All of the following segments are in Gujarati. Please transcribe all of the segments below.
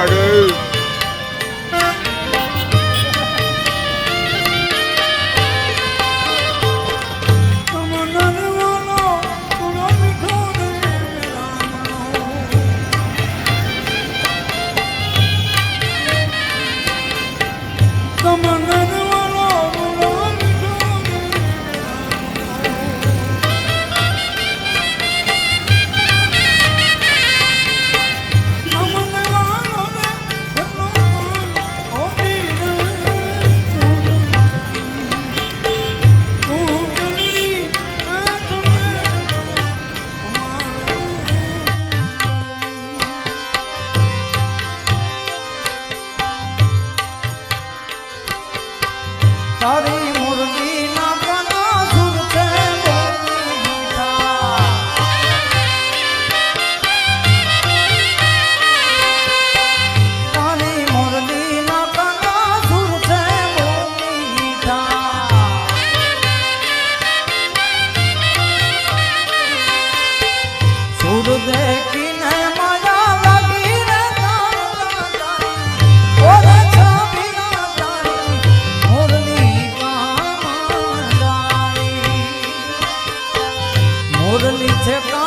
દ્વારકાધીશ हरे મુરલી છે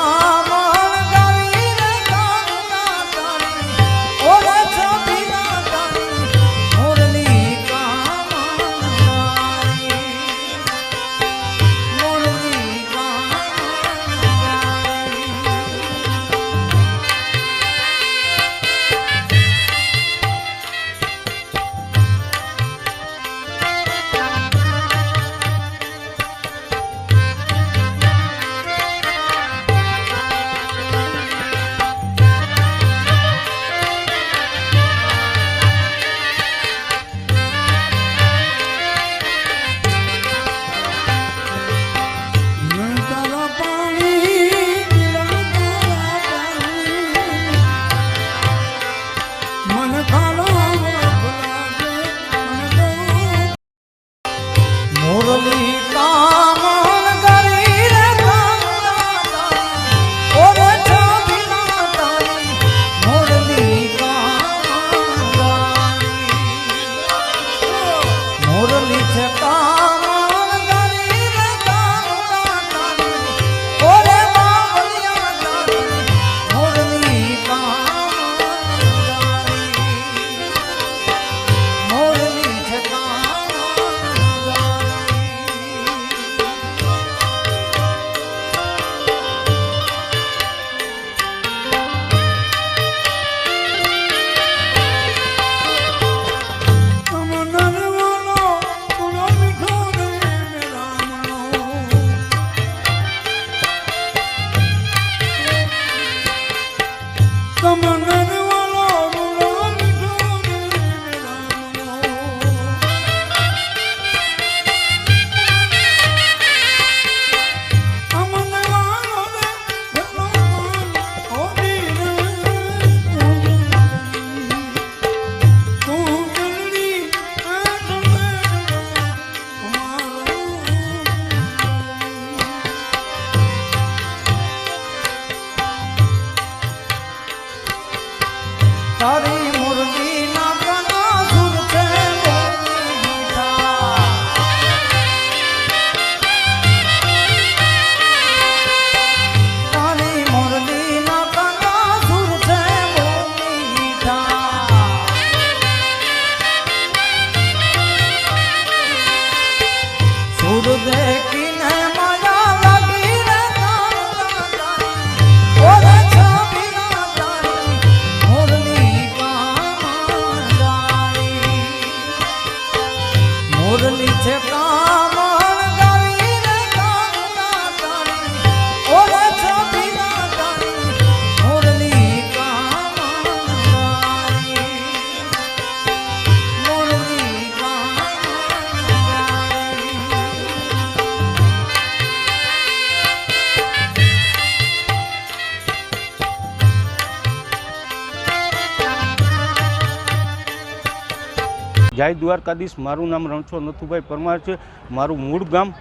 જય દ્વારકાધીશ, મારું નામ રણછો નથુભાઈ પરમાર છે. મારું મૂળ ગામ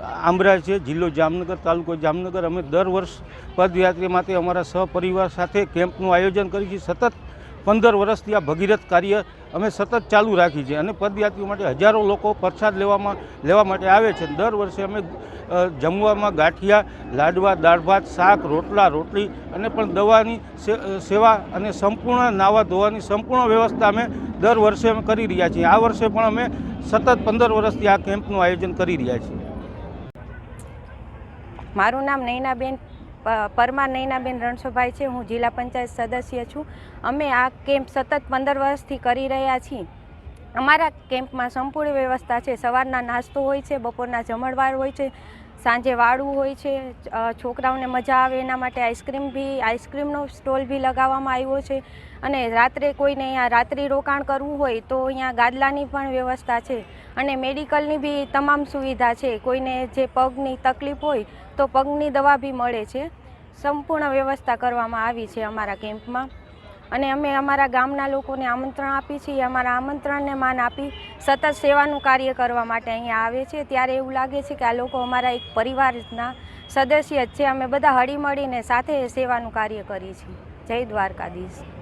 આંબરા છે, જિલ્લો જામનગર, તાલુકો જામનગર. અમે દર વર્ષ પદયાત્રી માટે અમારા સહપરિવાર સાથે કેમ્પનું આયોજન કરીએ છીએ. સતત પંદર વર્ષથી આ ભગીરથ કાર્ય અમે સતત ચાલુ રાખી છે અને પદયાત્રીઓ માટે હજારો લોકો પ્રસાદ લેવામાં લેવા માટે આવે છે. દર વર્ષે અમે જમવામાં ગાંઠિયા, લાડવા, દાળ ભાત, શાક, રોટલા, રોટલી અને પણ દવાની સેવા અને સંપૂર્ણ નાવા ધોવાની સંપૂર્ણ વ્યવસ્થા અમે દર વર્ષે અમે કરી રહ્યા છીએ. આ વર્ષે પણ અમે સતત પંદર વર્ષથી આ કેમ્પનું આયોજન કરી રહ્યા છીએ. મારું નામ નૈનાબેન પરમાર નૈનાબેન રણછોભાઈ છે, હું જિલ્લા પંચાયત સદસ્ય છું. અમે આ કેમ્પ સતત પંદર વર્ષથી કરી રહ્યા છીએ. અમારા કેમ્પમાં સંપૂર્ણ વ્યવસ્થા છે. સવારના નાસ્તો હોય છે, બપોરના જમણવાર હોય છે સાંજે વાળું હોય છે છોકરાઓને મજા આવે એના માટે આઈસ્ક્રીમ બી, આઈસ્ક્રીમનો સ્ટોલ બી લગાવવામાં આવ્યો છે. અને રાત્રે કોઈને અહીંયા રાત્રિ રોકાણ કરવું હોય તો અહીંયા ગાદલાની પણ વ્યવસ્થા છે. અને મેડિકલની બી તમામ સુવિધા છે. કોઈને જે પગની તકલીફ હોય તો પગની દવા બી મળે છે. સંપૂર્ણ વ્યવસ્થા કરવામાં આવી છે અમારા કેમ્પમાં. અને અમે અમારા ગામના લોકોને આમંત્રણ આપી છીએ. અમારા આમંત્રણને માન આપી સતત સેવાનું કાર્ય કરવા માટે અહીંયા આવે છે. ત્યારે એવું લાગે છે કે આ લોકો અમારા એક પરિવારના સદસ્ય જ છે. અમે બધા હળીમળીને સાથે સેવાનું કાર્ય કરીએ છીએ. જય દ્વારકાધીશ.